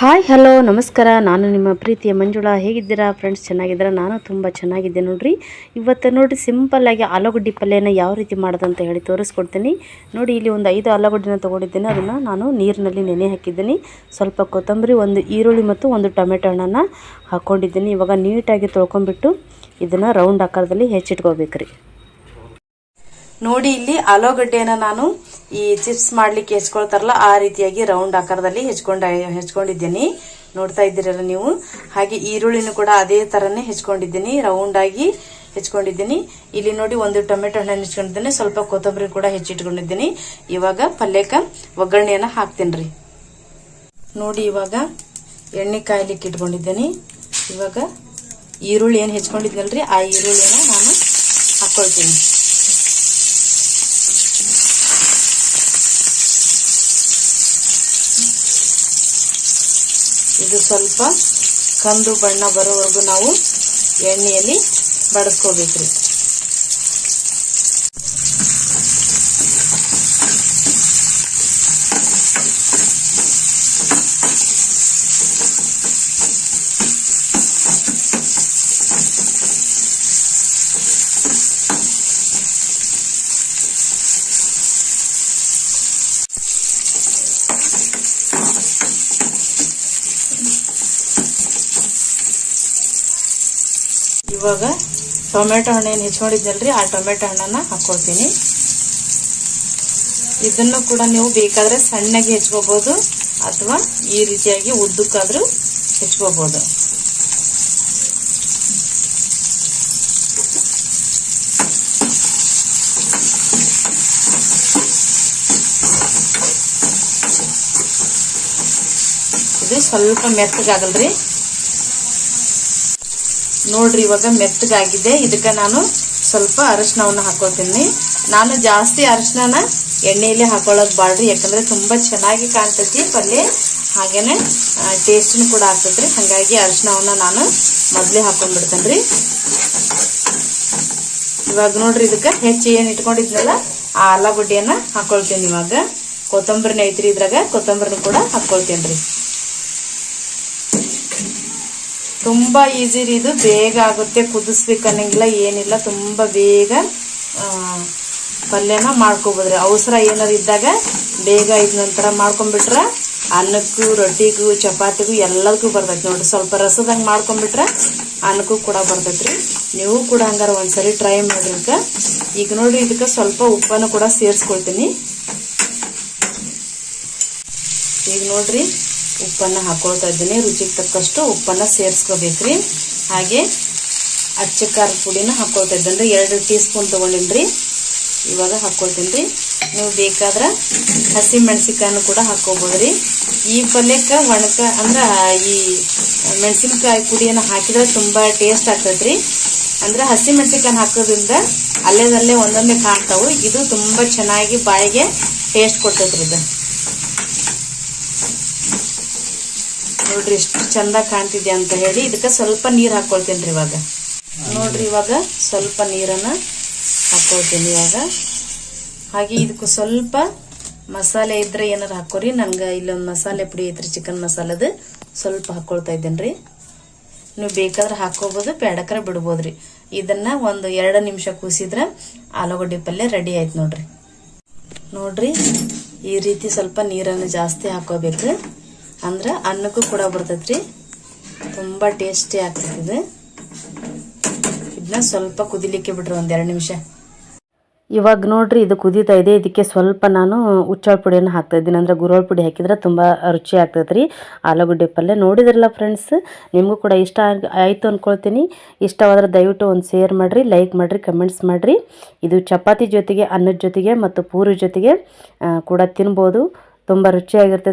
Hi, hello, ನಮಸ್ಕಾರ. ನಾನು ನಿಮ್ಮ ಪ್ರೀತಿಯ ಮಂಜುಳಾ. ಹೇಗಿದ್ದೀರಾ ಫ್ರೆಂಡ್ಸ್? ಚೆನ್ನಾಗಿದ್ದೀರಾ? ನಾನು ತುಂಬ ಚೆನ್ನಾಗಿದ್ದೆ ನೋಡಿರಿ. ಇವತ್ತು ನೋಡಿರಿ ಸಿಂಪಲ್ಲಾಗಿ ಆಲೂಗಡ್ಡೆ ಪಲ್ಯನ ಯಾವ ರೀತಿ ಮಾಡೋದಂತ ಹೇಳಿ ತೋರಿಸ್ಕೊಡ್ತೀನಿ. ನೋಡಿ, ಇಲ್ಲಿ ಒಂದು ಐದು ಆಲೂಗಡ್ಡೆನ ತೊಗೊಂಡಿದ್ದೇನೆ. ಅದನ್ನು ನಾನು ನೀರಿನಲ್ಲಿ ನೆನೆ ಹಾಕಿದ್ದೀನಿ. ಸ್ವಲ್ಪ ಕೊತ್ತಂಬರಿ, ಒಂದು ಈರುಳ್ಳಿ ಮತ್ತು ಒಂದು ಟೊಮೆಟೊ ಹಣ್ಣನ್ನು ಹಾಕ್ಕೊಂಡಿದ್ದೀನಿ ಇವಾಗ ನೀಟಾಗಿ ತೊಳ್ಕೊಂಬಿಟ್ಟು ಇದನ್ನು ರೌಂಡ್ ಆಕಾರದಲ್ಲಿ ಹೆಚ್ಚಿಟ್ಕೋಬೇಕ್ರಿ. ನೋಡಿ ಇಲ್ಲಿ ಆಲೂಗಡ್ಡೆನ ನಾನು ಈ ಚಿಪ್ಸ್ ಮಾಡ್ಲಿಕ್ಕೆ ಹೆಚ್ಕೊಳ್ತಾರಲ್ಲ, ಆ ರೀತಿಯಾಗಿ ರೌಂಡ್ ಆಕಾರದಲ್ಲಿ ಹೆಚ್ಕೊಂಡ, ಹೆಚ್ಕೊಂಡಿದ್ದೀನಿ. ನೋಡ್ತಾ ಇದ್ದೀರಲ್ಲ ನೀವು? ಹಾಗೆ ಈರುಳ್ಳಿನೂ ಕೂಡ ಅದೇ ತರನೇ ಹೆಚ್ಕೊಂಡಿದ್ದೀನಿ ರೌಂಡ್ ಆಗಿ ಹೆಚ್ಕೊಂಡಿದ್ದೀನಿ. ಇಲ್ಲಿ ನೋಡಿ ಒಂದು ಟೊಮೆಟೊ ಹಣ್ಣನ್ನು ಹೆಚ್ಕೊಂಡಿದ್ದೀನಿ, ಸ್ವಲ್ಪ ಕೊತ್ತಂಬರಿ ಕೂಡ ಹೆಚ್ಚಿಟ್ಕೊಂಡಿದ್ದೀನಿ. ಇವಾಗ ಪಲ್ಯಕ್ಕೆ ಒಗ್ಗರಣೆಯನ್ನ ಹಾಕ್ತೀನಿ ನೋಡಿ ಇವಾಗ ಎಣ್ಣೆ ಕಾಯ್ಲಿಕ್ಕೆ ಇಟ್ಕೊಂಡಿದ್ದೀನಿ. ಇವಾಗ ಈರುಳ್ಳಿ ಏನು ಹೆಚ್ಕೊಂಡಿದ್ನಲ್ರಿ? ಆ ಈರುಳ್ಳಿಯನ್ನು ನಾನು ಹಾಕೊಳ್ತೀನಿ. ಇದು ಸ್ವಲ್ಪ ಕಂದು ಬಣ್ಣ ಬರೋವರೆಗೂ ನಾವು ಎಣ್ಣೆಯಲ್ಲಿ ಬಡಿಸ್ಕೋಬೇಕ್ರಿ. ಇವಾಗ ಟೊಮೆಟೊ ಹಣ್ಣೇನು ಹೆಚ್ಕೊಂಡಿದ್ದಲ್ರಿ ಆ ಟೊಮೆಟೊ ಹಣ್ಣನ್ನು ಹಾಕ್ಕೊಳ್ತೀನಿ ಇದನ್ನು ಕೂಡ ನೀವು ಬೇಕಾದರೆ ಸಣ್ಣಗೆ ಹೆಚ್ಕೋಬೋದು, ಅಥವಾ ಈ ರೀತಿಯಾಗಿ ಉದ್ದಕ್ಕಾದರೂ ಹೆಚ್ಕೋಬೋದು. ಇದು ಸ್ವಲ್ಪ ಮೆತ್ತಗಾಗಲ್ರಿ. ನೋಡ್ರಿ, ಇವಾಗ ಮೆತ್ತಗಾಗಿದೆ. ಇದಕ್ಕೆ ನಾನು ಸ್ವಲ್ಪ ಅರಶಿನವನ್ನು ಹಾಕೋತೀನಿ ನಾನು ಜಾಸ್ತಿ ಅರಶಿನನ ಎಣ್ಣೆಯಲ್ಲಿ ಹಾಕೊಳ್ಳೋದು ಬಾಳ್ರಿ, ಯಾಕಂದ್ರೆ ತುಂಬಾ ಚೆನ್ನಾಗಿ ಕಾಣ್ತೈತಿ ಪಲ್ಯ ಹಾಗೇನೆ ಟೇಸ್ಟ್ನು ಕೂಡ ಆಗ್ತೈತ್ರಿ. ಹಾಗಾಗಿ ಅರಶಿನವನ್ನ ನಾನು ಮೊದಲೇ ಹಾಕೊಂಡ್ಬಿಡ್ತೇನ್ರಿ. ಇವಾಗ ನೋಡ್ರಿ, ಇದಕ್ಕೆ ಹೆಚ್ಚು ಏನು ಇಟ್ಕೊಂಡಿದ್ನಲ್ಲ, ಆ ಆಲೂಗಡ್ಡೆಯನ್ನ ಹಾಕೊಳ್ತೀನಿ ಇವಾಗ. ಕೊತ್ತಂಬರಿನ ಐತ್ರಿ ಇದ್ರಾಗ, ಕೊತ್ತಂಬರಿನ ಕೂಡ ಹಾಕೊಳ್ತೇನ್ರಿ. ತುಂಬಾ ಈಸಿ ರೀ ಇದು. ಬೇಗ ಆಗುತ್ತೆ ಕುದಿಸ್ಬೇಕು ಅನ್ನಂಗಿಲ್ಲ ಏನಿಲ್ಲ. ತುಂಬಾ ಬೇಗ ಪಲ್ಯನ ಮಾಡ್ಕೋಬೋದ್ರಿ. ಅವಸರ ಏನಾರು ಇದ್ದಾಗ ಬೇಗ ಇದ ನಂತರ ಮಾಡ್ಕೊಂಡ್ಬಿಟ್ರ ಅನ್ನಕ್ಕೂ, ರೊಟ್ಟಿಗೂ, ಚಪಾತಿಗೂ ಎಲ್ಲದಕ್ಕೂ ಬರ್ತೈತಿ ನೋಡ್ರಿ. ಸ್ವಲ್ಪ ರಸದಂಗೆ ಮಾಡ್ಕೊಂಬಿಟ್ರೆ ಅನ್ನಕ್ಕೂ ಕೂಡ ಬರ್ತೈತ್ರಿ. ನೀವು ಕೂಡ ಹಂಗಾರ ಒಂದ್ಸರಿ ಟ್ರೈ ಈಗ. ಈಗ ನೋಡ್ರಿ, ಇದಕ್ಕೆ ಸ್ವಲ್ಪ ಉಪ್ಪನ್ನು ಕೂಡ ಸೇರಿಸ್ಕೊಳ್ತೀನಿ. ಈಗ ನೋಡ್ರಿ. ಉಪ್ಪನ್ನು ಹಾಕೊಳ್ತಾ ಇದ್ದೀನಿ. ರುಚಿಗೆ ತಕ್ಕಷ್ಟು ಉಪ್ಪನ್ನು ಸೇರಿಸ್ಕೋಬೇಕ್ರಿ. ಹಾಗೆ ಅಚ್ಚ ಖಾರದ ಪುಡಿನ ಹಾಕೊಳ್ತಾ ರೀ ಎರಡು ಟೀ ಸ್ಪೂನ್ ತಗೊಂಡಿನ್ರಿ. ಇವಾಗ ಹಾಕೊಳ್ತೀನಿ ರೀ ನೀವು ಬೇಕಾದ್ರೆ ಹಸಿ ಮೆಣಸಿನ್ಕಾಯನ್ನು ಕೂಡ ರೀ ಈ ಪಲ್ಯಕ್ಕೆ ಒಣಕ ಅಂದ್ರೆ ಈ ಮೆಣಸಿನ್ಕಾಯಿ ಪುಡಿಯನ್ನು ಹಾಕಿದ್ರೆ ತುಂಬ ಟೇಸ್ಟ್ ಆಗ್ತೈತ್ರಿ. ಅಂದ್ರೆ ಹಸಿ ಹಾಕೋದ್ರಿಂದ ಅಲ್ಲೇದಲ್ಲೇ ಒಂದೊಂದೇ ಕಾಣ್ತಾವೆ. ಇದು ತುಂಬ ಚೆನ್ನಾಗಿ ಬಾಯಿಗೆ ಟೇಸ್ಟ್ ಕೊಡ್ತೈತ್ರಿ ಇದು. ನೋಡ್ರಿ ಎಷ್ಟು ಚಂದ ಕಾಣ್ತಿದೆ ಅಂತ ಹೇಳಿ ಇದಕ್ಕೆ ಸ್ವಲ್ಪ ನೀರು ಹಾಕೊಳ್ತೇನೆ ರೀ ಇವಾಗ. ನೋಡ್ರಿ ಇವಾಗ ಸ್ವಲ್ಪ ನೀರನ್ನ ಹಾಕೊಳ್ತೀನಿ ಇವಾಗ. ಹಾಗೆ ಇದಕ್ಕೂ ಸ್ವಲ್ಪ ಮಸಾಲೆ ಇದ್ರೆ ಏನಾರು ಹಾಕೋರಿ. ನನ್ಗೆ ಇಲ್ಲೊಂದು ಮಸಾಲೆ ಪುಡಿ ಐತ್ರಿ, ಚಿಕನ್ ಮಸಾಲದ. ಸ್ವಲ್ಪ ಹಾಕೊಳ್ತಾ ಇದ್ದೇನೆ ನೀವು ಬೇಕಾದ್ರೆ ಹಾಕೋಬಹುದು ಬಿಡ್ಬೋದು ಬಿಡ್ಬೋದ್ರಿ. ಇದನ್ನ ಒಂದು ಎರಡು ನಿಮಿಷ ಕೂಸಿದ್ರೆ ಆಲೂಗಡ್ಡೆ ಪಲ್ಯ ರೆಡಿ ಆಯ್ತು ನೋಡ್ರಿ. ನೋಡ್ರಿ ಈ ರೀತಿ ಸ್ವಲ್ಪ ನೀರನ್ನು ಜಾಸ್ತಿ ಹಾಕೋಬೇಕು. ಅಂದ್ರೆ ಅನ್ನಕ್ಕೂ ಕೂಡ ಬರ್ತೈತ್ರಿ. ತುಂಬ ಟೇಸ್ಟಿ ಆಗ್ತದೆ ಇದನ್ನ ಸ್ವಲ್ಪ ಕುದಿಲಿಕ್ಕೆ ಬಿಡ್ರಿ ಒಂದೆರಡು ನಿಮಿಷ. ಇವಾಗ ನೋಡ್ರಿ ಇದು ಕುದೀತಾ ಇದೆ. ಇದಕ್ಕೆ ಸ್ವಲ್ಪ ನಾನು ಉಚ್ಚಾಳ ಪುಡಿಯನ್ನು ಹಾಕ್ತಾ ಇದ್ದೀನಿ. ಅಂದರೆ ಪುಡಿ ಹಾಕಿದ್ರೆ ತುಂಬ ರುಚಿ ಆಗ್ತೈತೆ ರೀ ಆಲೂಗಡ್ಡೆ ಪಲ್ಯ ನೋಡಿದ್ರಲ್ಲ ಫ್ರೆಂಡ್ಸ್ ನಿಮಗೂ ಕೂಡ ಇಷ್ಟ ಆಯಿತು ಅಂದ್ಕೊಳ್ತೀನಿ ಇಷ್ಟವಾದ್ರೆ ದಯವಿಟ್ಟು ಒಂದು ಶೇರ್ ಮಾಡಿರಿ ಲೈಕ್ ಮಾಡಿರಿ ಕಮೆಂಟ್ಸ್ ಮಾಡಿರಿ. ಇದು ಚಪಾತಿ ಜೊತೆಗೆ, ಅನ್ನದ ಜೊತೆಗೆ ಮತ್ತು ಪೂರಿ ಜೊತೆಗೆ ಕೂಡ ತಿನ್ಬೋದು. ತುಂಬ ರುಚಿಯಾಗಿರ್ತೈತೆ.